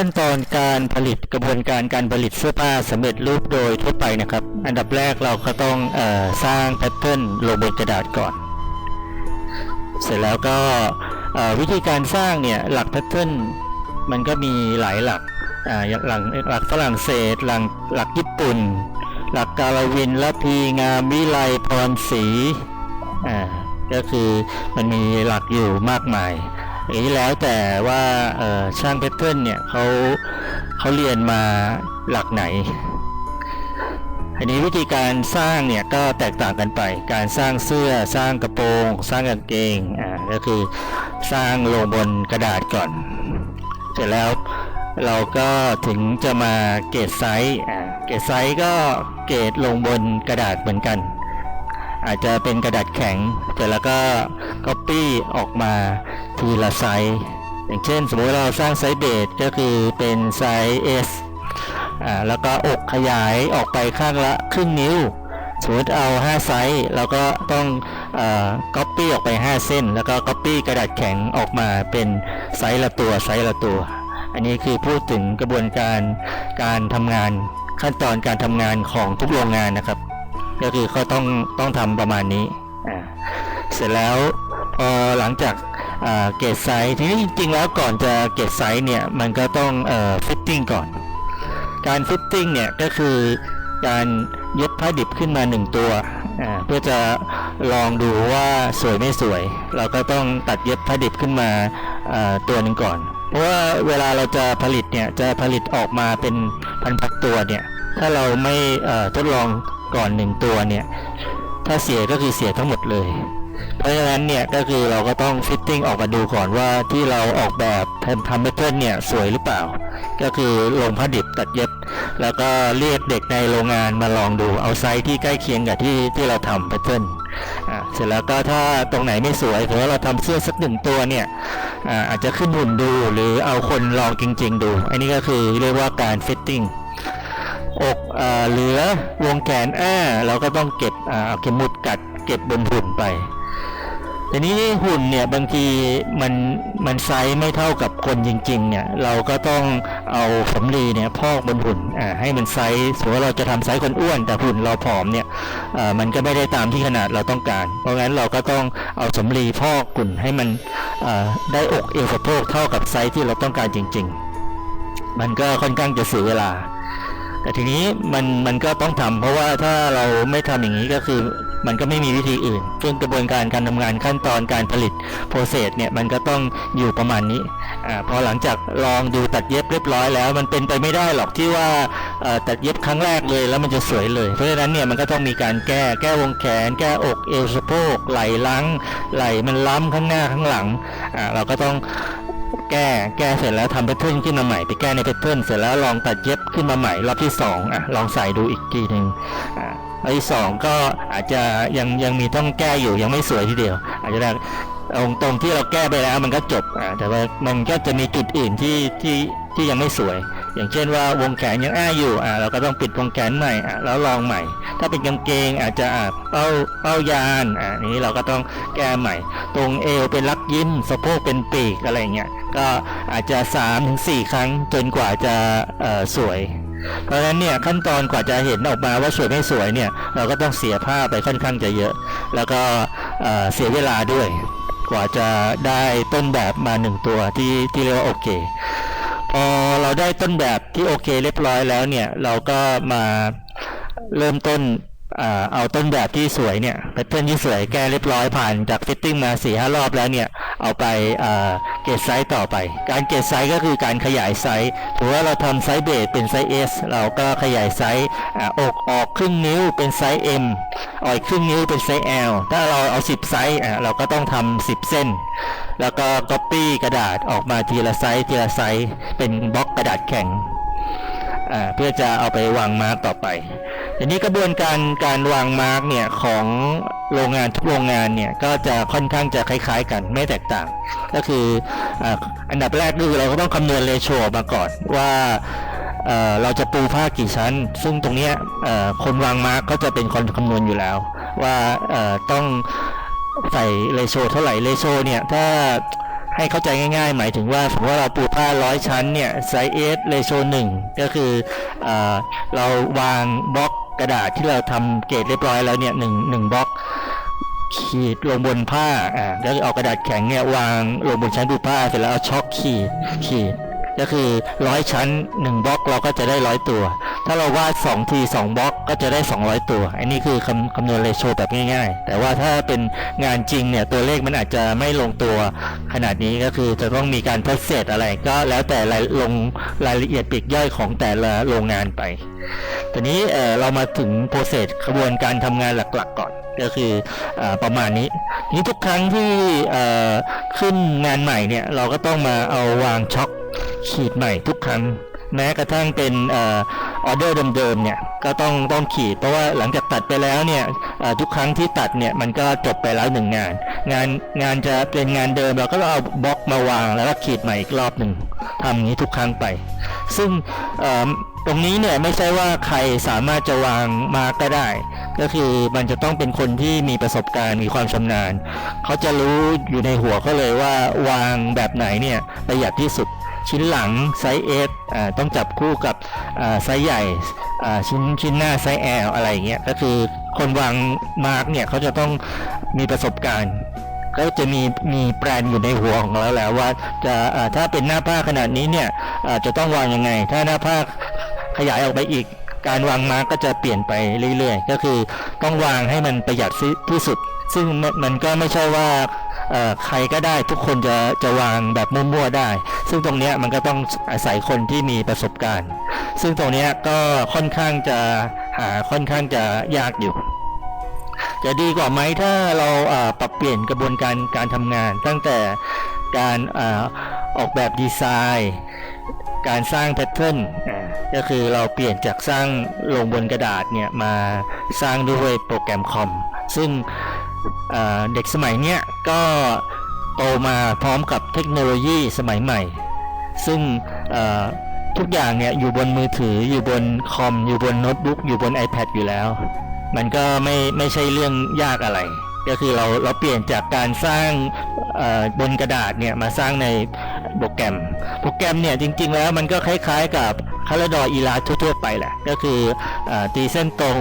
ขั้นตอนการผลิตกระบวนการการผลิตเสื้อผ้าสำเร็จรูปโดยทั่วไปนะครับ อันดับแรกเราก็ต้องออสร้างแพทเทิร์นลงบนกระดาษก่อน เสร็จแล้วก็วิธีการสร้างเนี่ยหลักแพทเทิร์นมันก็มีหลายหลักหลักหลักฝรั่งเศสหลักหลักญี่ปุ่น หลักกาลวินละพีงามวิไลพรศรีอ่าก็คือมันมีหลักอยู่มากมาย อย่างนี้แล้วแต่ว่าช่างแพทเทิร์นเนี่ยเขาเขาเรียนมาหลักไหน อันนี้วิธีการสร้างเนี่ยก็แตกต่างกันไป การสร้างเสื้อสร้างกระโปรง สร้างกางเกงอ่าก็คือสร้างลงบนกระดาษก่อน เสร็จแล้วเราก็ถึงจะมาเกรดไซส์อ่าเกรดไซส์ก็เกรดลงบนกระดาษเหมือนกัน อาจจะเป็นกระดาษแข็ง เสร็จแล้วก็ copy ออกมา ทีละไซส์ อย่างเช่น สมมติเราสร้างไซส์เบสก็คือเป็นไซส์ S อ่าแล้วก็อกขยายออกไปข้างละครึ่งนิ้ว สมมติเอา 5 ไซส์เราก็ต้องเอ่อ copy ออกไป 5 เส้น แล้วก็ copy กระดาษแข็งออกมาเป็นไซส์ละตัวไซส์ละตัว อันนี้คือพูดถึงกระบวนการการทำงานขั้นตอนการทำงานของทุกโรงงานนะครับ ก็คือเขาต้องต้องทำประมาณนี้อ่าเสร็จแล้วพอหลังจาก เกรดไซส์ทีนี้จริง ๆ แล้วก่อนจะเกรดไซส์เนี่ยมันก็ต้องฟิตติ้งก่อน การฟิตติ้งเนี่ยก็คือการเย็บผ้าดิบขึ้นมาหนึ่งตัว เพื่อจะลองดูว่าสวยไม่สวย เราก็ต้องตัดเย็บผ้าดิบขึ้นมาตัวหนึ่งก่อน เพราะว่าเวลาเราจะผลิตเนี่ยจะผลิตออกมาเป็นพันๆตัวเนี่ยถ้าเราไม่ทดลองก่อนหนึ่งตัวเนี่ยถ้าเสียก็คือเสียทั้งหมดเลย เพราะฉะนั้นเนี่ยก็คือเราก็ต้องฟิตติ้งออกมาดูก่อนว่าที่เราออกแบบทำทำแพทเทิร์นเนี่ยสวยหรือเปล่า ก็คือลงผ้าดิบตัดเย็บ แล้วก็เรียกเด็กในโรงงานมาลองดูเอาไซส์ที่ใกล้เคียงกับที่ที่เราทำแพทเทิร์นอ่าเสร็จแล้วก็ถ้าตรงไหนไม่สวยถือว่าเราทำเสื้อสักหนึ่งตัวเนี่ยอ่าอาจจะขึ้นหุ่นดูหรือเอาคนลองจริง ๆ ดู อันนี้ก็คือเรียกว่าการฟิตติ้งอกเอ่อเหลือวงแขนอ้าเราก็ต้องเก็บอ่าเอาเข็มมุดกัดเก็บบนหุ่นไป ทีนี้หุ่นเนี่ยบางทีมันมันไซส์ไม่เท่ากับคนจริงๆเนี่ยเราก็ต้องเอาสำลีเนี่ยพอกบนหุ่นอ่าให้มันไซส์สมมติว่าเราจะทำไซส์คนอ้วน แต่หุ่นเราผอมเนี่ยอ่ามันก็ไม่ได้ตามที่ขนาดเราต้องการ เพราะงั้นเราก็ต้องเอาสำลีพอกหุ่นให้มันอ่าได้อกเอวสะโพกเท่ากับไซส์ที่เราต้องการจริง ๆ มันก็ค่อนข้างจะเสียเวลาแต่ทีนี้มันมันก็ต้องทำเพราะว่าถ้าเราไม่ทำอย่างนี้ก็คือ มันก็ไม่มีวิธีอื่นซึ่งกระบวนการการทำงานขั้นตอนการผลิตโปรเซสเนี่ยมันก็ต้องอยู่ประมาณนี้อาพอหลังจากลองดูตัดเย็บเรียบร้อยแล้ว มันเป็นไปไม่ได้หรอกที่ว่าอ่อตัดเย็บครั้งแรกเลยแล้วมันจะสวยเลย เพราะฉะนั้นเนี่ยมันก็ต้องมีการแก้แก้วงแขน แก้อกเอวสะโพกไหล่หลังไหล่มันล้ำข้างหน้าข้างหลังอ่าเราก็ต้องแก้แก้เสร็จแล้วทำแพทเทิร์นขึ้นมาใหม่ไปแก้ในแพทเทิร์นเสร็จแล้วลองตัดเย็บขึ้นมาใหม่รอบที่สองอะลองใส่ดูอีกทีหนึ่งอ่า อบที่สองก็อาจจะยังยังมีต้องแก้อยู่ยังไม่สวยทีเดียว อาจจะได้ตรงตรงที่เราแก้ไปแล้วมันก็จบแต่ว่ามันก็จะมีจุดอื่นที่ที่ที่ยังไม่สวย อย่างเช่นว่าวงแขนยังอ้าอยู่อ่าเราก็ต้องปิดวงแขนใหม่แล้วลองใหม่ ถ้าเป็นกางเกงอาจจะเป้าเป้ายานอ่านี้เราก็ต้องแก้ใหม่ ตรงเอวเป็นลักยิ้มสะโพกเป็นปีกอะไรเงี้ยก็อาจจะ3-4 ครั้งจนกว่าจะสวย เพราะฉะนั้นเนี่ยขั้นตอนกว่าจะเห็นออกมาว่าสวยไม่สวยเนี่ยเราก็ต้องเสียผ้าไปค่อนข้างจะเยอะ แล้วก็เสียเวลาด้วย กว่าจะได้ต้นแบบมาหนึ่งตัวที่ที่เรียกว่าโอเคพอเราได้ต้นแบบที่โอเคเรียบร้อยแล้วเนี่ยเราก็มาเริ่มต้นอเอาต้นแบบที่สวยเนี่ยแพทเทิร์นที่สวยแก้เรียบร้อยผ่านจากฟิตติ้งมา4ี่ห้ารอบแล้วเนี่ยเอาไป กรดไซส์ต่อไป การเกรดไซส์ก็คือการขยายไซส์ถือว่าเราทำไซส์เบสเป็นไซส์ S เราก็ขยายไซส์อกออกครึ่งนิ้วเป็นไซส์ M ออกอีกครึ่งนิ้วเป็นไซส์ L ถ้าเราเอา 10 ไซส์เราก็ต้องทำ10 เส้น แล้วก็ copy กระดาษออกมาทีละไซส์ทีละไซส์เป็นบล็อกกระดาษแข็งเพื่อจะเอาไปวางมาร์กต่อไป ทีนี้กระบวนการการวางมาร์กเนี่ยของโรงงานทุกโรงงานเนี่ยก็จะค่อนข้างจะคล้ายๆ กันไม่แตกต่าง ก็คืออันดับแรกคือเราก็ต้องคำนวณเรโชมาก่อนว่าเราจะปูผ้ากี่ชั้น ซึ่งตรงนี้คนวางมาร์กก็จะเป็นคนคำนวณอยู่แล้ว ว่าต้องใส่เรโชเท่าไหร่เรโชเนี่ยถ้าให้เข้าใจง่ายๆ หมายถึงว่าสมมติว่าเราปูผ้าร้อยชั้นเนี่ยไซส์เอสเรโชหนึ่งก็คือเออเราวางบล็อก กระดาษที่เราทำเกรดเรียบร้อยแล้วเนี่ยหนึ่งหนึ่งบล็อก ขีดลงบนผ้าอ่าแล้วเอากระดาษแข็งเนี่ยวางลงบนชั้นปูผ้าเสร็จแล้วเอาช็อคขีดขีด ก็คือร้อยชั้นหนึ่งบล็อกเราก็จะได้ร้อยตัว ถ้าเราวาดสองทีสองบล็อกก็จะได้สองร้อยตัว อันนี้คือคำคำนวณเรโชแบบง่ายๆ แต่ว่าถ้าเป็นงานจริงเนี่ยตัวเลขมันอาจจะไม่ลงตัวขนาดนี้ก็คือจะต้องมีการทดเศษอะไรก็แล้วแต่รายลงรายละเอียดปีกย่อยของแต่ละโรงงานไปทีนี้เออเรามาถึงโปรเซสกระบวนการทำงานหลักๆก่อนก็คืออประมาณนี้ทีนี้ทุกครั้งที่ขึ้นงานใหม่เนี่ยเราก็ต้องมาเอาวางช็อค ขีดใหม่ทุกครั้ง แม้กระทั่งเป็นออเดอร์เดิมๆเนี่ยก็ต้องต้องขีด เพราะว่าหลังจากตัดไปแล้วเนี่ยทุกครั้งที่ตัดเนี่ยมันก็จบไปแล้วหนึ่งงาน งานงานจะเป็นงานเดิมเราก็เอาบล็อกมาวางแล้วก็ขีดใหม่อีกรอบหนึ่งทำอย่างนี้ทุกครั้งไป ซึ่งตรงนี้เนี่ยไม่ใช่ว่าใครสามารถจะวางมาก็ได้ ก็คือมันจะต้องเป็นคนที่มีประสบการณ์มีความชำนาญ เขาจะรู้อยู่ในหัวเขาเลยว่าวางแบบไหนเนี่ยประหยัดที่สุด ชิ้นหลังไซส์ S อ่าต้องจับคู่กับอ่าไซส์ใหญ่อ่าชิ้นชิ้นหน้าไซส์ L อะไรอย่างเงี้ยก็คือคนวางมาร์กเนี่ยเขาจะต้องมีประสบการณ์ก็จะมีมีแปลนอยู่ในหัวของเราแล้วว่าจะถ้าเป็นหน้าผ้าขนาดนี้เนี่ยอาจะต้องวางยังไง ถ้าหน้าผ้าขยายออกไปอีก การวางมาร์กก็จะเปลี่ยนไปเรื่อยๆ ก็คือต้องวางให้มันประหยัดที่สุด ซึ่งมันก็ไม่ใช่ว่า ใครก็ได้ทุกคนจะจะวางแบบมั่วๆได้ ซึ่งตรงนี้มันก็ต้องอาศัยคนที่มีประสบการณ์ ซึ่งตรงนี้ก็ค่อนข้างจะหาค่อนข้างจะยากอยู่จะดีกว่าไหมถ้าเราปรับเปลี่ยนกระบวนการการทำงาน ตั้งแต่การอออกแบบดีไซน์ การสร้างแพทเทิร์นก็คือเราเปลี่ยนจากสร้างลงบนกระดาษเนี่ยมาสร้างด้วยโปรแกรมคอมซึ่ง เด็กสมัยเนี้ยก็โตมาพร้อมกับเทคโนโลยีสมัยใหม่ ซึ่งทุกอย่างเนี่ยอยู่บนมือถืออยู่บนคอม อยู่บนโน้ตบุ๊กอยู่บน iPad อยู่แล้ว มันก็ไม่ไม่ใช่เรื่องยากอะไร ก็คือเราเราเปลี่ยนจากการสร้างบนกระดาษเนี่ยมาสร้างในโปรแกรม โปรแกรมเนี่ยจริง ๆ แล้วมันก็คล้าย ๆ กับคาราดออีลาทั่วๆไปแหละ ก็คืออตีเส้นตรง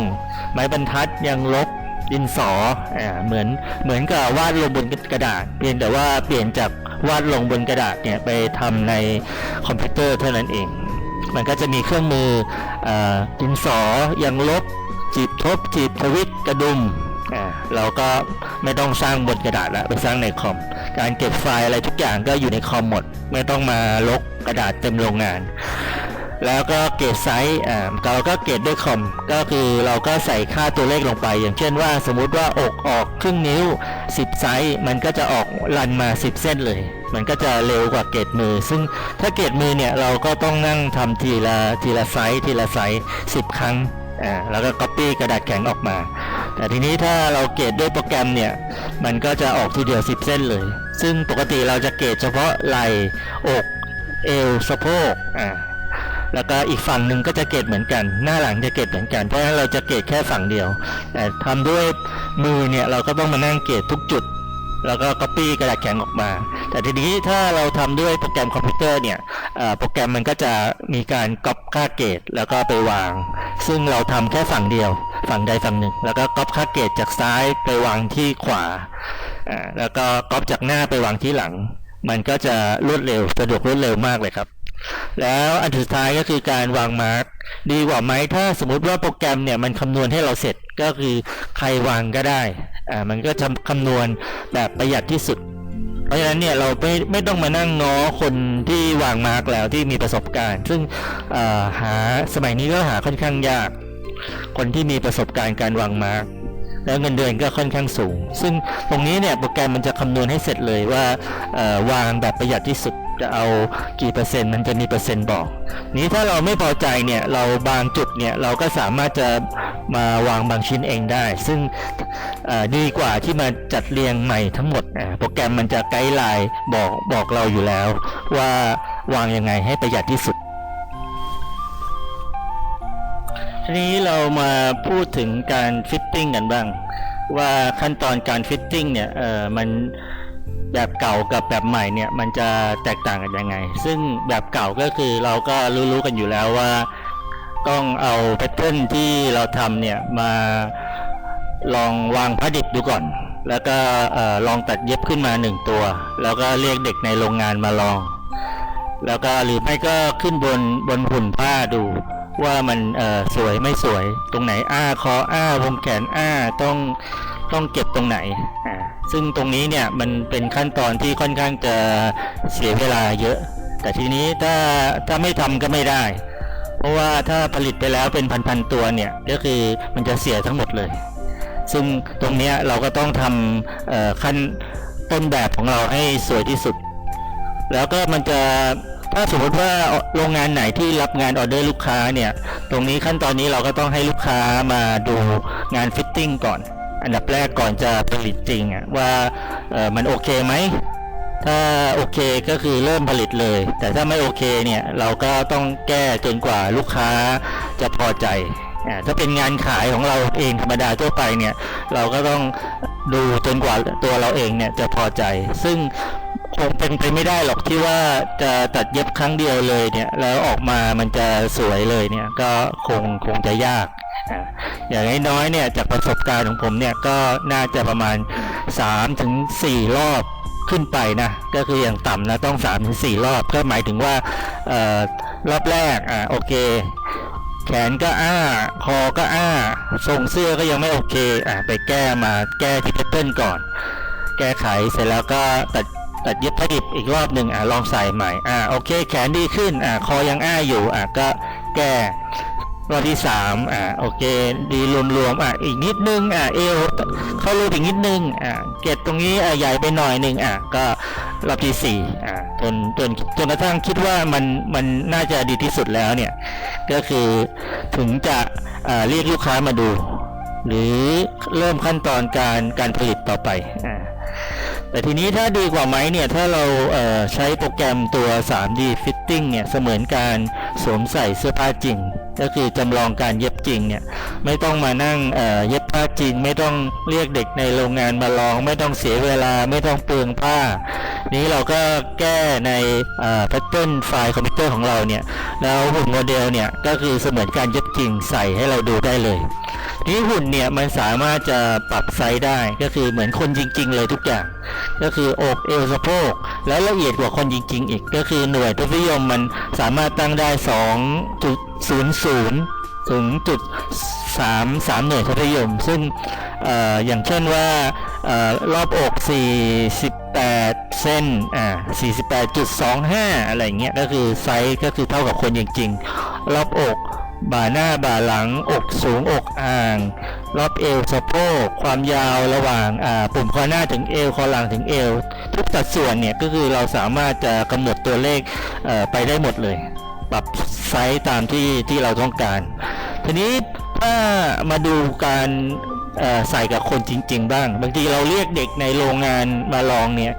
ไม้บรรทัดยังลบ ดินสออาเหมือนเหมือนกับวาดลงบนกระดาษ เพียงแต่ว่าเปลี่ยนจากวาดลงบนกระดาษเนี่ยไปทำในคอมพิวเตอร์เท่านั้นเอง มันก็จะมีเครื่องมืออาดินสอยังลบจีบทบจีบทวิตกระดุมอ่าเราก็ไม่ต้องสร้างบนกระดาษแล้วไปสร้างในคอม การเก็บไฟล์อะไรทุกอย่างก็อยู่ในคอมหมด ไม่ต้องมาลกกระดาษเต็มโรงงาน แล้วก็เกรดไซส์อ่าเราก็เกรดด้วยคอมก็คือเราก็ใส่ค่าตัวเลขลงไป อย่างเช่นว่าสมมุติว่าอกออกครึ่งนิ้ว 10 ไซส์มันก็จะออกรันมา 10 เส้นเลย มันก็จะเร็วกว่าเกรดมือ ซึ่งถ้าเกรดมือเนี่ยเราก็ต้องนั่งทำทีละทีละไซส์ทีละไซส์10 ครั้งอ่าแล้วก็ copy กระดาษแข็งออกมา แต่ทีนี้ถ้าเราเกรดด้วยโปรแกรมเนี่ย มันก็จะออกทีเดียว 10 เส้นเลย ซึ่งปกติเราจะเกรดเฉพาะไหล่อก เอวสะโพกอ่า แล้วก็อีกฝั่งหนึ่งก็จะเกรดเหมือนกัน หน้าหลังจะเกรดเหมือนกัน เพราะฉะนั้นเราจะเกรดแค่ฝั่งเดียว แต่ทำด้วยมือเนี่ยเราก็ต้องมานั่งเกรดทุกจุด แล้วก็ copy กระดาษแข็งออกมา แต่ทีนี้ถ้าเราทำด้วยโปรแกรมคอมพิวเตอร์เนี่ยโปรแกรมมันก็จะมีการก๊อปค่าเกรดแล้วก็ไปวาง ซึ่งเราทำแค่ฝั่งเดียว ฝั่งใดฝั่งหนึ่ง แล้วก็ก๊อปค่าเกรดจากซ้ายไปวางที่ขวา แล้วก็ก๊อปจากหน้าไปวางที่หลัง มันก็จะรวดเร็วสะดวกรวดเร็วมากเลยครับ แล้วอันสุดท้ายก็คือการวางมาร์กดีกว่าไหมถ้าสมมุติว่าโปรแกรมเนี่ยมันคำนวณให้เราเสร็จก็คือใครวางก็ได้อ่ามันก็จะคำนวณแบบประหยัดที่สุด เพราะฉะนั้นเนี่ยเราไม่ไม่ต้องมานั่งง้อคนที่วางมาร์กแล้วที่มีประสบการณ์ ซึ่งอ่อหาสมัยนี้ก็หาค่อนข้างยาก คนที่มีประสบการณ์การวางมาร์ก แล้วเงินเดือนก็ค่อนข้างสูง ซึ่งตรงนี้เนี่ยโปรแกรมมันจะคำนวณให้เสร็จเลยว่าวางแบบประหยัดที่สุดจะเอากี่เปอร์เซ็นต์มันจะมีเปอร์เซ็นต์บอก นี้ถ้าเราไม่พอใจเนี่ยเราบางจุดเนี่ยเราก็สามารถจะมาวางบางชิ้นเองได้ ซึ่งดีกว่าที่มาจัดเรียงใหม่ทั้งหมดโปรแกรมมันจะไกด์ไลน์บอกบอกเราอยู่แล้ว ว่าวางยังไงให้ประหยัดที่สุด ทีนี้เรามาพูดถึงการฟิตติ้งกันบ้าง ว่าขั้นตอนการฟิตติ้งเนี่ยเออมันแบบเก่ากับแบบใหม่เนี่ยมันจะแตกต่างกันยังไง ซึ่งแบบเก่าก็คือเราก็รู้ๆกันอยู่แล้วว่าต้องเอาแพทเทิร์นที่เราทำเนี่ยมาลองวางผ้าดิบดูก่อน แล้วก็เอ่อลองตัดเย็บขึ้นมาหนึ่งตัว แล้วก็เรียกเด็กในโรงงานมาลอง แล้วก็หรือไม่ก็ขึ้นบนบนหุ่นผ้าดู ว่ามันเออสวยไม่สวยตรงไหนอ้าคออ้าวงแขนอ้าต้องต้องเก็บตรงไหนอ่าซึ่งตรงนี้เนี่ยมันเป็นขั้นตอนที่ค่อนข้างจะเสียเวลาเยอะ แต่ทีนี้ถ้าถ้าไม่ทำก็ไม่ได้ เพราะว่าถ้าผลิตไปแล้วเป็นพันๆตัวเนี่ยก็คือมันจะเสียทั้งหมดเลย ซึ่งตรงนี้เราก็ต้องทำขั้นต้นแบบของเราให้สวยที่สุด แล้วก็มันจะ ถ้าสมมติว่าโรงงานไหนที่รับงานออเดอร์ลูกค้าเนี่ย ตรงนี้ขั้นตอนนี้เราก็ต้องให้ลูกค้ามาดูงานฟิตติ้งก่อน อันดับแรกก่อนจะผลิตจริงอะว่ามันโอเคไหมถ้าโอเคก็คือเริ่มผลิตเลย แต่ถ้าไม่โอเคเนี่ยเราก็ต้องแก้จนกว่าลูกค้าจะพอใจถ้าเป็นงานขายของเราเองธรรมดาทั่วไปเนี่ยเราก็ต้องดูจนกว่าตัวเราเองเนี่ยจะพอใจ ซึ่ง คงเป็นไปไม่ได้หรอกที่ว่าจะตัดเย็บครั้งเดียวเลยเนี่ย แล้วออกมามันจะสวยเลยเนี่ย ก็คงคงจะยากอ่าอย่างน้อยๆเนี่ยจากประสบการณ์ของผมเนี่ยก็น่าจะประมาณ3ถึง4รอบขึ้นไปนะก็คืออย่างต่ำนะต้อง3าถึงสรอบก็หมายถึงว่าออรอบแรกอ่าโอเค แขนก็อ้า คอก็อ้าทรงเสื้อก็ยังไม่โอเคอ่าไปแก้มาแก้ที่แพทเทิร์นก่อน แก้ไขเสร็จแล้วก็ตัด ตัดเย็บผ้าดิบอีกรอบหนึ่งอ่าลองใส่ใหม่อ่าโอเค แขนดีขึ้นอ่าคอยังอ้าอยู่อ่าก็แก้รอบที่สามอ่าโอเค ดีรวมๆอะอีกนิดนึงอ่าเอวเข้ารูปอีกนิดนึงอ่าเกล็ดตรงนี้อ่าใหญ่ไปหน่อยหนึ่งอ่าก็รอบที่สี่อ่าจนจนจนกระทั่งคิดว่ามันมันน่าจะดีที่สุดแล้วเนี่ย ก็คือถึงจะอ่าเรียกลูกค้ามาดู หรือเริ่มขั้นตอนการการผลิตต่อไปอ่า แต่ทีนี้ถ้าดีกว่าไหมเนี่ย ถ้าเราเใช้โปรแกรมตัว 3D Fitting เนี่ย เสมือนการสวมใส่เสื้อผ้าจริง ก็คือจำลองการเย็บจริงเนี่ย ไม่ต้องมานั่งเเย็บผ้าจริง ไม่ต้องเรียกเด็กในโรงงานมาลอง ไม่ต้องเสียเวลา ไม่ต้องเปลืองผ้า นี้เราก็แก้ในแพทเทิร์นไฟล์คอมพิวเตอร์ของเราเนี่ย แล้วหุ่นโมเดลเนี่ย ก็คือเสมือนการเย็บจริงใส่ให้เราดูได้เลย นี้หุ่นเนี่ยมันสามารถจะปรับไซส์ได้ก็คือเหมือนคนจริง ๆ เลยทุกอย่าง ก็คืออกเอวสะโพกแล้วละเอียดกว่าคนจริง ๆ อีก ก็คือหน่วยทศนิยมมันสามารถตั้งได้ 2.00 ถึงจุดสามสามหน่วยทศนิยม ซึ่งออย่างเช่นว่าเออรอบอก 48 เส้นอ่า48.25 อะไรเงี้ยก็คือไซส์ก็คือเท่ากับคนจริง ๆ รอบอก บ่าหน้าบ่าหลัง อกสูงอกอ่าง รอบเอวสะโพก ความยาวระหว่างปุ่มคอหน้าถึงเอวคอหลังถึงเอว ทุกสัดส่วนเนี่ยก็คือเราสามารถจะกำหนดตัวเลขไปได้หมดเลย ปรับไซส์ตามที่ที่เราต้องการ ทีนี้ถ้ามาดูการใส่กับคนจริง ๆ บ้าง บางทีเราเรียกเด็กในโรงงานมาลองเนี่ย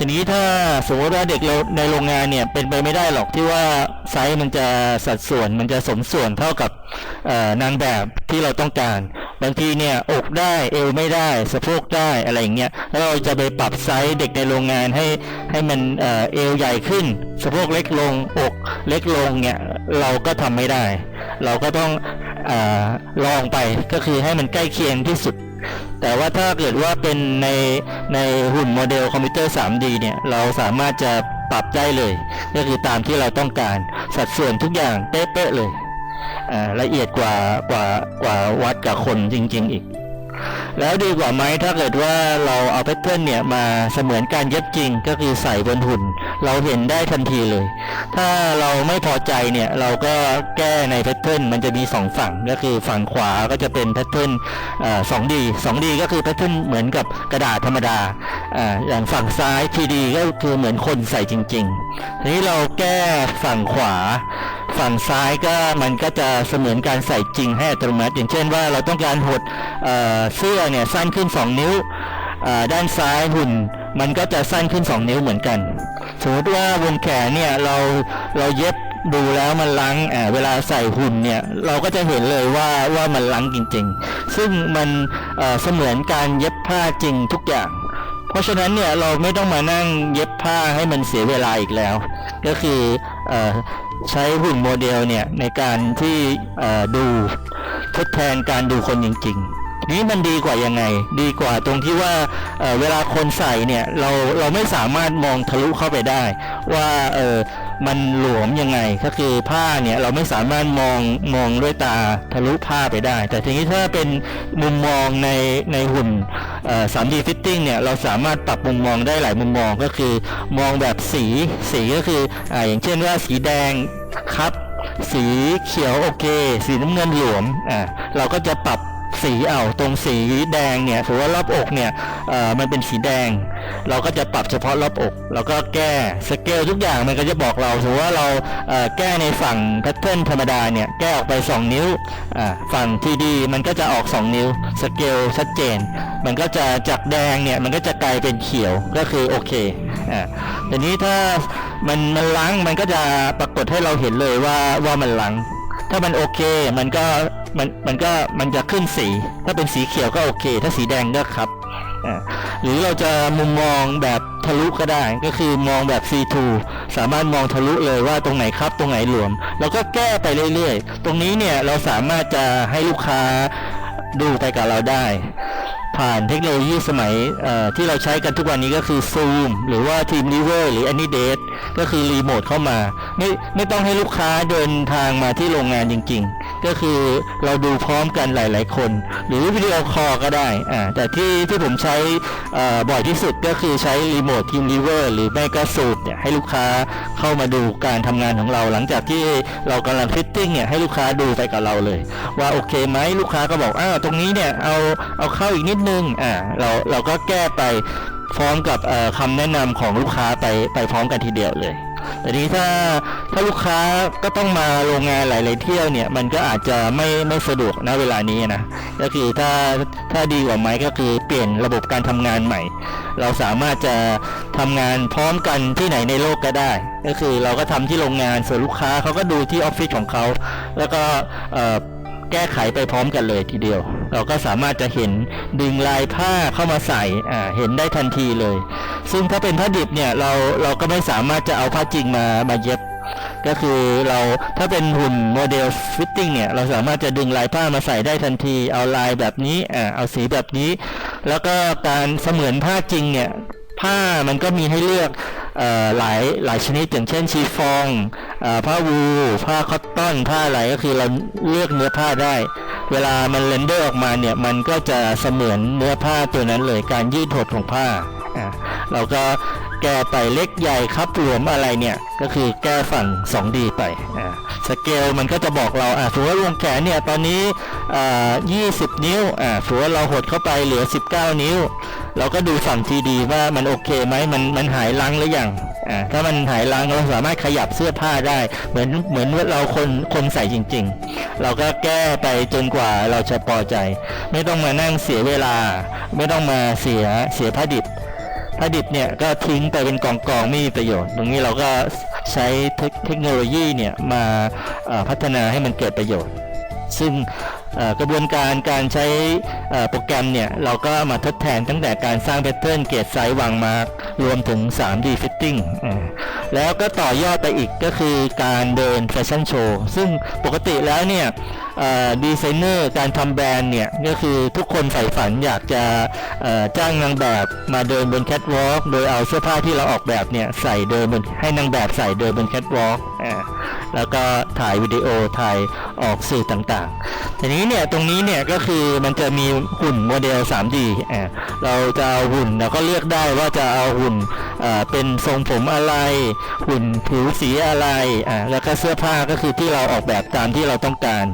ทีนี้ถ้าสมมติว่าเด็กเราในโรงงานเนี่ยเป็นไปไม่ได้หรอกที่ว่าไซส์มันจะสัดส่วนมันจะสมส่วนเท่ากับนางแบบที่เราต้องการ บางทีเนี่ยอกได้เอวไม่ได้สะโพกได้อะไรอย่างเงี้ยแล้วเราจะไปปรับไซส์เด็กในโรงงานให้ให้มันเอวใหญ่ขึ้นสะโพกเล็กลงอกเล็กลงเนี่ยเราก็ทำไม่ได้ เราก็ต้องอลองไปก็คือให้มันใกล้เคียงที่สุด แต่ว่าถ้าเกิดว่าเป็นในในหุ่นโมเดลคอมพิวเตอร์ 3D เนี่ย เราสามารถจะปรับได้เลย ก็คือตามที่เราต้องการสัดส่วนทุกอย่างเป๊ะๆเลยอ่าละเอียดกว่ากว่ากว่าวัดกับคนจริง ๆ อีก แล้วดีกว่าไหมถ้าเกิดว่าเราเอาแพทเทิร์นเนี่ยมาเสมือนการเย็บจริงก็คือใส่บนหุ่น เราเห็นได้ทันทีเลย ถ้าเราไม่พอใจเนี่ยเราก็แก้ในแพทเทิร์นมันจะมีสองฝั่งก็คือฝั่งขวาก็จะเป็นแพทเทิร์นสองดีสองดีก็คือแพทเทิร์นเหมือนกับกระดาษธรรมดาอ่าอย่างฝั่งซ้ายทีดีก็คือเหมือนคนใส่จริง ๆ ทีนี้เราแก้ฝั่งขวา ฝั่งซ้ายก็มันก็จะเสมือนการใส่จริงให้อัตโนมัติอย่างเช่นว่าเราต้องการหดเเสื้อเนี่ยสั้นขึ้น 2 นิ้วด้านซ้ายหุ่นมันก็จะสั้นขึ้น 2 นิ้วเหมือนกันสมมติว่าวงแขนเนี่ยเราเราเย็บดูแล้วมันลังเวลาใส่หุ่นเนี่ยเราก็จะเห็นเลยว่าว่ามันลังจริง ๆ ซึ่งมันเเสมือนการเย็บผ้าจริงทุกอย่าง เพราะฉะนั้นเนี่ยเราไม่ต้องมานั่งเย็บผ้าให้มันเสียเวลาอีกแล้ว ก็คืออ ใช้หุ่นโมเดลเนี่ยในการที่ดูทดแทนการดูคนจริง ๆนี่มันดีกว่ายังไง ดีกว่าตรงที่ว่าเวลาคนใส่เนี่ยเราเราไม่สามารถมองทะลุเข้าไปได้ ว่าเมันหลวมยังไงก็คือผ้าเนี่ยเราไม่สามารถมองมองด้วยตาทะลุผ้าไปได้ แต่ทีนี้ถ้าเป็นมุมมองในในหุ่นเอ่อ 3D fitting เนี่ยเราสามารถปรับมุมมองได้หลายมุมมองก็คือ มองแบบสีสีก็คืออ่าอย่างเช่นว่าสีแดงครับสีเขียวโอเค สีน้ำเงินหลวมอ่าเราก็จะปรับ สีเอาตรงสีแดงเนี่ยถือว่ารอบอกเนี่ยมันเป็นสีแดง เราก็จะปรับเฉพาะรอบอก แล้วก็แก้สเกลทุกอย่างมันก็จะบอกเราถือว่าเราแก้ในฝั่งแพทเทิร์นธรรมดาเนี่ยแก้ออกไป 2 นิ้วฝั่งทีดีมันก็จะออก 2 นิ้วสเกลชัดเจน มันก็จะจากแดงเนี่ยมันก็จะกลายเป็นเขียวก็คือโอเคอ่าแต่นี้ถ้ามันมันล้างมันก็จะปรากฏให้เราเห็นเลยว่าว่ามันล้าง ถ้ามันโอเคมันก็มันมันก็มันจะขึ้นสี ถ้าเป็นสีเขียวก็โอเค ถ้าสีแดงก็ครับอ่าหรือเราจะมุมมองแบบทะลุก็ได้ก็คือมองแบบ C2 สามารถมองทะลุเลยว่าตรงไหนครับตรงไหนหลวม แล้วก็แก้ไปเรื่อยๆ ตรงนี้เนี่ยเราสามารถจะให้ลูกค้าดูไปกับเราได้ ผ่านเทคโนโลยีสมัยที่เราใช้กันทุกวันนี้ก็คือ Zoom หรือว่า Teamweaver หรือ AnyDate ก็คือรีโมทเข้ามา ไม่ไม่ต้องให้ลูกค้าเดินทางมาที่โรงงานจริง ๆ ก็คือเราดูพร้อมกันหลาย ๆ คน หรือวิดีโอคอลก็ได้อ่าแต่ที่ที่ผมใช้บ่อยที่สุดก็คือใช้รีโมท Teamweaver หรือไม่ก็ Zoom เนี่ยให้ลูกค้าเข้ามาดูการทำงานของเรา หลังจากที่เรากำลังฟิตติ้งเนี่ยให้ลูกค้าดูไปกับเราเลย ว่าโอเคไหมลูกค้าก็บอกอ้าวตรงนี้เนี่ยเอาเอาเข้าอีกนิดนึงอ่าเราเราก็แก้ไปพร้อมกับคำแนะนำของลูกค้าไปไปพร้อมกันทีเดียวเลย แต่นี้ถ้าถ้าลูกค้าก็ต้องมาโรงงานหลาย ๆ เที่ยวเนี่ย มันก็อาจจะไม่ไม่สะดวกนะเวลานี้นะก็คือถ้าถ้าดีกว่าไหมก็คือเปลี่ยนระบบการทำงานใหม่ เราสามารถจะทำงานพร้อมกันที่ไหนในโลกก็ได้ ก็คือเราก็ทำที่โรงงานส่วนลูกค้าเขาก็ดูที่ออฟฟิศของเขาแล้วก็เอ่อ แก้ไขไปพร้อมกันเลยทีเดียว เราก็สามารถจะเห็นดึงลายผ้าเข้ามาใส่อ่าเห็นได้ทันทีเลย ซึ่งถ้าเป็นผ้าดิบเนี่ยเราเราก็ไม่สามารถจะเอาผ้าจริงมามาเย็บ ก็คือเราถ้าเป็นหุ่นโมเดลฟิตติ้งเนี่ยเราสามารถจะดึงลายผ้ามาใส่ได้ทันที เอาลายแบบนี้อ่าเอาสีแบบนี้ แล้วก็การเสมือนผ้าจริงเนี่ยผ้ามันก็มีให้เลือก หลายหลายชนิดอย่างเช่นชีฟองอผ้าวูผ้าคอตตอนผ้าอะไรก็คือเราเลือกเนื้อผ้าได้ เวลามันเรนเดอร์ออกมาเนี่ยมันก็จะเสมือนเนื้อผ้าตัวนั้นเลยการยืดหดของผ้าเราก็แก้ไปเล็กใหญ่ครับหลวมอะไรเนี่ยก็คือแก้ฝั่ง 2D ไปอ่าสเกลมันก็จะบอกเราอ่าถือว่าวงแขนเนี่ยตอนนี้ 20 นิ้วอ่าถือว่าเราหดเข้าไปเหลือ 19 นิ้ว เราก็ดูฝั่งทีดีว่ามันโอเคไหมมันมันหายลังหรือยังอ่าถ้ามันหายลังเราสามารถขยับเสื้อผ้าได้ เหมือนเหมือนเราคนคนใส่จริง ๆ เราก็แก้ไปจนกว่าเราจะพอใจ ไม่ต้องมานั่งเสียเวลา ไม่ต้องมาเสียเสียผ้าดิบผ้าดิบเนี่ยก็ทิ้งไปเป็นกองกองๆไม่มีประโยชน์ ตรงนี้เราก็ใช้เทคโนโลยีเนี่ยมาพัฒนาให้มันเกิดประโยชน์ ซึ่ง กระบวนการการใช้โปรแกรมเนี่ย เราก็มาทดแทนตั้งแต่การสร้างแพทเทิร์นเกรดไซส์วางมารวมถึง 3D Fitting แล้วก็ต่อยอดไปอีกก็คือการเดินแฟชั่นโชว์ ซึ่งปกติแล้วเนี่ยดีไซเนอร์การทำแบรนด์เนี่ย ก็คือทุกคนใฝ่ฝันอยากจะจ้างนางแบบมาเดินบนแคทวอล์กโดยเอาเสื้อผ้าที่เราออกแบบเนี่ย ใส่เดินบนให้นางแบบใส่เดินบนแคทวอล์กอ่า แล้วก็ถ่ายวิดีโอถ่ายออกสื่อต่างๆ ทีนี้เนี่ยตรงนี้เนี่ยก็คือมันจะมีหุ่นโมเดล 3D อ่าเราจะเอาหุ่นเราก็เลือกได้ว่าจะเอาหุ่นเอ่อเป็นทรงผมอะไร หุ่นผิวสีอะไรอ่าแล้วก็เสื้อผ้าก็คือที่เราออกแบบตามที่เราต้องการ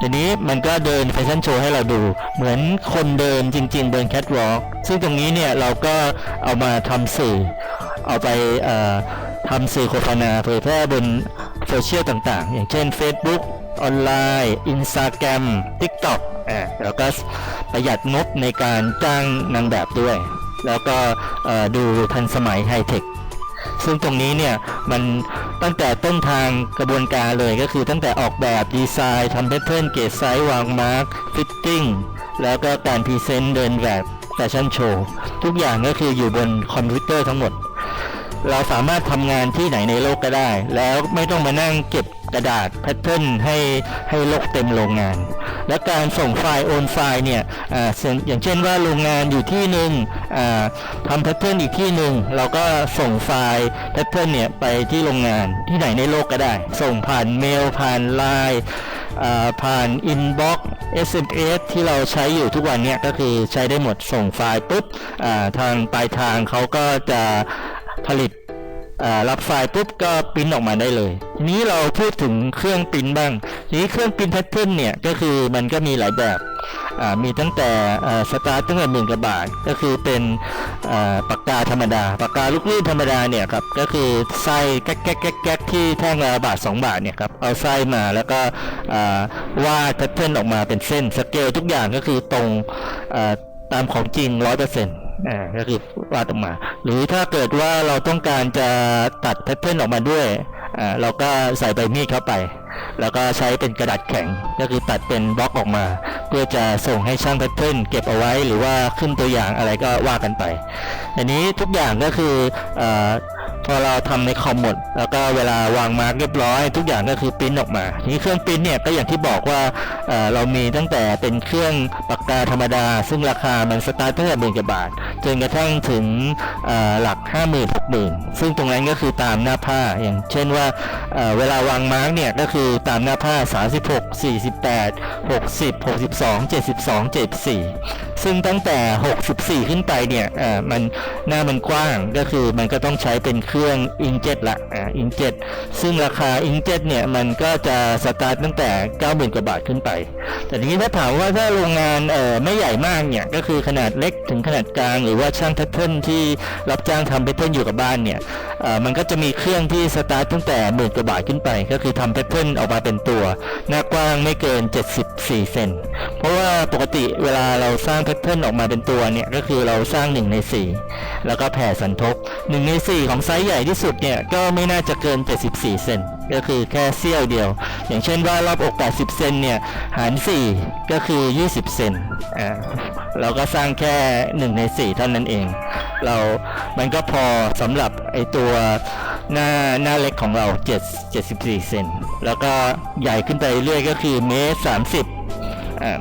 ทีนี้มันก็เดินแฟชั่นโชว์ให้เราดู เหมือนคนเดินจริง ๆ เดินแคทวอล์กซึ่งตรงนี้เนี่ยเราก็เอามาทำสื่อ เอาไปทำสื่อโฆษณาเผยแพร่บน โซเชียลต่างๆ อย่างเช่น Facebook ออนไลน์ Instagram TikTok อ่าแล้วก็ประหยัดงบในการจ้างนางแบบด้วย แล้วก็ดูทันสมัยไฮเทคซึ่งตรงนี้เนี่ยมันตั้งแต่ต้นทางกระบวนการเลยก็คือตั้งแต่ออกแบบดีไซน์ทำแพทเทิร์นเกรดไซส์วางมาร์กฟิตติ้งแล้วก็การพรีเซนต์เดินแบบแฟชั่นโชว์ ทุกอย่างก็คืออยู่บนคอมพิวเตอร์ทั้งหมด เราสามารถทำงานที่ไหนในโลกก็ได้ แล้วไม่ต้องมานั่งเก็บกระดาษแพทเทิร์นให้ให้โลกเต็มโรงงาน และการส่งไฟล์โอนไฟล์เนี่ยออย่างเช่นว่าโรงงานอยู่ที่หนึ่งทำแพทเทิร์นอีกที่หนึ่งเราก็ส่งไฟล์แพทเทิร์นเนี่ยไปที่โรงงานที่ไหนในโลกก็ได้ ส่งผ่านเมลผ่านไลน์ผ่านอินบ็อกซ์ SMS ที่เราใช้อยู่ทุกวันเนี่ยก็คือใช้ได้หมดส่งไฟล์ปุ๊บทางปลายทางเขาก็จะ ผลิตรับไฟล์ปุ๊บก็ปริ้นออกมาได้เลย ทีนี้เราพูดถึงเครื่องปริ้นบ้างทีนี้เครื่องปริ้นแพทเทิร์นเนี่ยก็คือมันก็มีหลายแบบมีตั้งแต่สตาร์ตตั้งแต่หมื่นกว่าบาทก็คือเป็นปากกาธรรมดาปากกาลูกลื่นธรรมดาเนี่ยครับก็คือไส้แก๊กแก๊กแก๊กแก๊กที่แท่งละบาท 2 บาทเนี่ยครับเอาไส้มาแล้วก็วาดแพทเทิร์นออกมาเป็นเส้นสเกลทุกอย่างก็คือตรงตามของจริง 100% อ่าก็คือวาดออกมา หรือถ้าเกิดว่าเราต้องการจะตัดแพทเทิร์นออกมาด้วยอ่าเราก็ใส่ใบมีดเข้าไป แล้วก็ใช้เป็นกระดาษแข็ง ก็คือตัดเป็นบล็อกออกมา เพื่อจะส่งให้ช่างแพทเทิร์นเก็บเอาไว้หรือว่าขึ้นตัวอย่างอะไรก็ว่ากันไป อันนี้ทุกอย่างก็คืออา พอเราทำในคอมหมด แล้วก็เวลาวางมาร์กเรียบร้อย ทุกอย่างก็คือปริ้นออกมาทีนี้เครื่องปริ้นเนี่ยก็อย่างที่บอกว่าเเรามีตั้งแต่เป็นเครื่องปากกาธรรมดา ซึ่งราคามันสตาร์ทตั้งแต่หมื่นกว่าบาท จนกระทั่งถึงเอ่อหลัก 5 0 0 0 0 6 0 0 0ซึ่งตรงนั้นก็คือตามหน้าผ้าอย่างเช่นว่าเเวลาวางมาร์กเนี่ยก็คือตามหน้าผ้า 36 48 60 62 72 74 ซึ่งตั้งแต่ 64 ขึ้นไปเนี่ยอ่อมันหน้ามันกว้างก็คือมันก็ต้องใช้เป็นเครื่องอิงเจ็ตละอ่าอิงเจ็ตซึ่งราคาอิงเจ็ตเนี่ยมันก็จะสตาร์ทตั้งแต่ 90,000 กว่าบาทขึ้นไป แต่ทีนี้ถ้าถามว่าถ้าโรงงานเอ่อไม่ใหญ่มากเนี่ยก็คือขนาดเล็กถึงขนาดกลาง หรือว่าช่างแพทเทิร์นที่รับจ้างทำแพทเทิร์นอยู่กับบ้านเนี่ยเอ่อมันก็จะมีเครื่องที่สตาร์ทตั้งแต่หมื่นกว่าบาทขึ้นไป ก็คือทำแพทเทิร์นออกมาเป็นตัว หน้ากว้างไม่เกิน 74 เซนเพราะว่าปกติเวลาเราสร้างแพทเทิร์นออกมาเป็นตัวเนี่ยก็คือเราสร้าง 1 ใน 4 แล้วก็แผ่สันทบ1ใน 4 ของไซส์ใหญ่ที่สุดเนี่ยก็ไม่น่าจะเกิน 74 เซนก็คือแค่เสี้ยวเดียว อย่างเช่นว่ารอบอก 80 เซนเนี่ยหาร 4 ก็คือ 20 เซนอ่าเราก็สร้างแค่ 1 ใน 4 เท่านั้นเอง เรามันก็พอสำหรับไอตัวหน้าหน้าเล็กของเรา 7 74 เซนแล้วก็ใหญ่ขึ้นไปเรื่อยก็คือเมตร30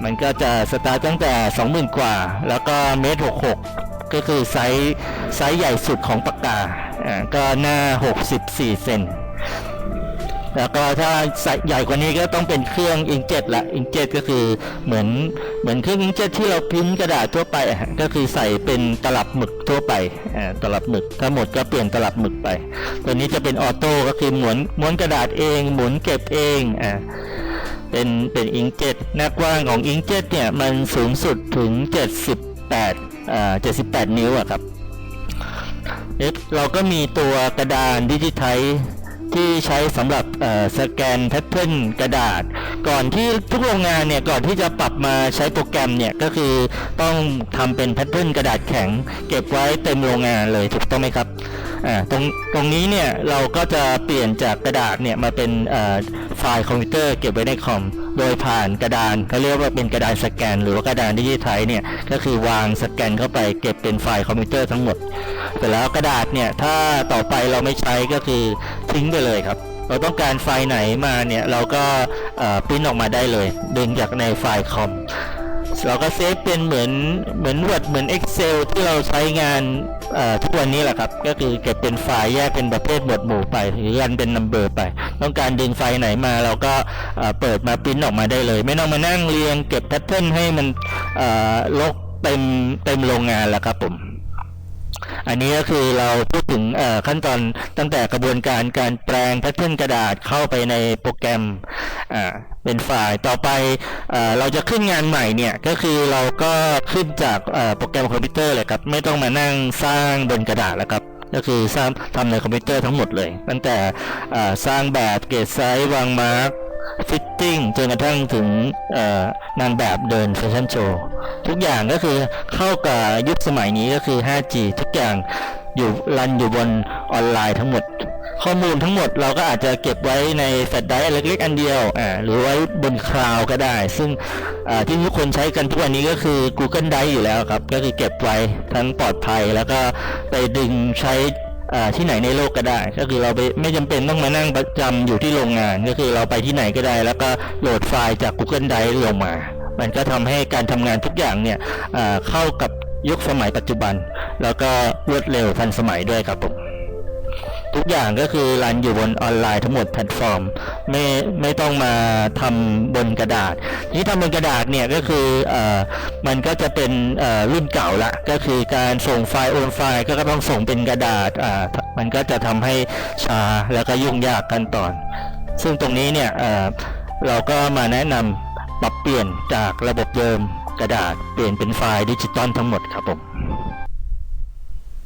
มันก็จะสตาร์ตตั้งแต่ 20,000 กว่า แล้วก็เมตร66 ก็คือไซส์ไซส์ใหญ่สุดของปากกาอ่าก็หน้า 64 เซนแล้วก็ถ้าไซส์ใหญ่กว่านี้ก็ต้องเป็นเครื่องอิงเจ็ตละอิงเจ็ตก็คือเหมือนเหมือนเครื่องอิงเจ็ตที่เราพิมพ์กระดาษทั่วไปก็คือใส่เป็นตลับหมึกทั่วไปตลับหมึกถ้าหมดก็เปลี่ยนตลับหมึกไป ตัวนี้จะเป็นออโต้ก็คือหมุนม้วนกระดาษเอง หมุนเก็บเองอ่า เป็นเป็นอิงเจ็ตหน้ากว้างของอิงเจ็ตเนี่ยมันสูงสุดถึง 78อ่า78 นิ้วอะครับเอ๊ะเราก็มีตัวกระดานดิจิทัลที่ใช้สำหรับเอ่อสแกนแพทเทิร์นกระดาษ ก่อนที่ทุกโรงงานเนี่ยก่อนที่จะปรับมาใช้โปรแกรมเนี่ยก็คือต้องทำเป็นแพทเทิร์นกระดาษแข็ง เก็บไว้เต็มโรงงานเลยถูกต้องไหมครับอ่าตรงตรงนี้เนี่ยเราก็จะเปลี่ยนจากกระดาษเนี่ยมาเป็นเอ่อไฟล์คอมพิวเตอร์เก็บไว้ในคอมโดยผ่านกระดานเขาเรียกว่าเป็นกระดานสแกน หรือว่ากระดานดิจิทัลเนี่ยก็คือวางสแกนเข้าไปเก็บเป็นไฟล์คอมพิวเตอร์ทั้งหมดเสร็จแล้วกระดาษเนี่ยถ้าต่อไปเราไม่ใช้ก็คือทิ้งไปเลยครับ เราต้องการไฟล์ไหนมาเนี่ยเราก็เอ่อปริ้นออกมาได้เลย ดึงจากในไฟล์คอมเราก็เซฟเป็นเหมือนเหมือน Word เหมือน Excel ที่เราใช้งานทุกวันนี้แหละครับ ก็คือเก็บเป็นไฟล์แยกเป็นประเภทหมวดหมู่ไป หรือรันเป็น number ไป ต้องการดึงไฟล์ไหนมาเราก็เปิดมาปริ้นออกมาได้เลย ไม่ต้องมานั่งเรียงเก็บแพทเทิร์นให้มันลกเต็มเต็มโรงงานแล้วครับผม อันนี้ก็คือเราพูดถึงขั้นตอนตั้งแต่กระบวนการการแปลงแพทเทิร์นกระดาษเข้าไปในโปรแกรมเป็นไฟล์ต่อไปเราจะขึ้นงานใหม่เนี่ยก็คือเราก็ขึ้นจากโปรแกรมคอมพิวเตอร์เลยครับไม่ต้องมานั่งสร้างบนกระดาษแล้วครับก็คือสร้างทำในคอมพิวเตอร์ทั้งหมดเลย ตั้งแต่สร้างแบบเกรดไซส์วางมาร์ก ฟิตติ้งจนกระทั่งถึงนางแบบเดินแฟชั่นโชว์ทุกอย่างก็คือเข้ากับยุคสมัยนี้ก็คือ 5G ทุกอย่างอยู่รันอยู่บนออนไลน์ทั้งหมด ข้อมูลทั้งหมดเราก็อาจจะเก็บไว้ในแฟลชไดรฟ์เล็กๆ อันเดียวอ่าหรือไว้บนคลาวก็ได้ ซึ่งที่ทุกคนใช้กันทุกวันนี้ก็คือ Google Drive อยู่แล้วครับ ก็คือเก็บไว้ทั้งปลอดภัยแล้วก็ไปดึงใช้ ที่ไหนในโลกก็ได้ ก็คือเราไปไม่จำเป็นต้องมานั่งประจำอยู่ที่โรงงาน ก็คือเราไปที่ไหนก็ได้ แล้วก็โหลดไฟล์จาก Google Drive ลงมา มันก็ทำให้การทำงานทุกอย่างเนี่ยเข้ากับยุคสมัยปัจจุบัน แล้วก็รวดเร็วทันสมัยด้วยครับผม ทุกอย่างก็คือรันอยู่บนออนไลน์ทั้งหมดแพลตฟอร์ม ไม่ไม่ต้องมาทำบนกระดาษ ที่ทำบนกระดาษเนี่ยก็คือเอ่อมันก็จะเป็นเอ่อรุ่นเก่าละก็คือการส่งไฟล์โอนไฟล์ก็ต้องส่งเป็นกระดาษอ่ามันก็จะทำให้ช้าแล้วก็ยุ่งยากกันตอน ซึ่งตรงนี้เนี่ยเอ่อเราก็มาแนะนำปรับเปลี่ยนจากระบบเดิมกระดาษเปลี่ยนเป็นไฟล์ดิจิตอลทั้งหมดครับผม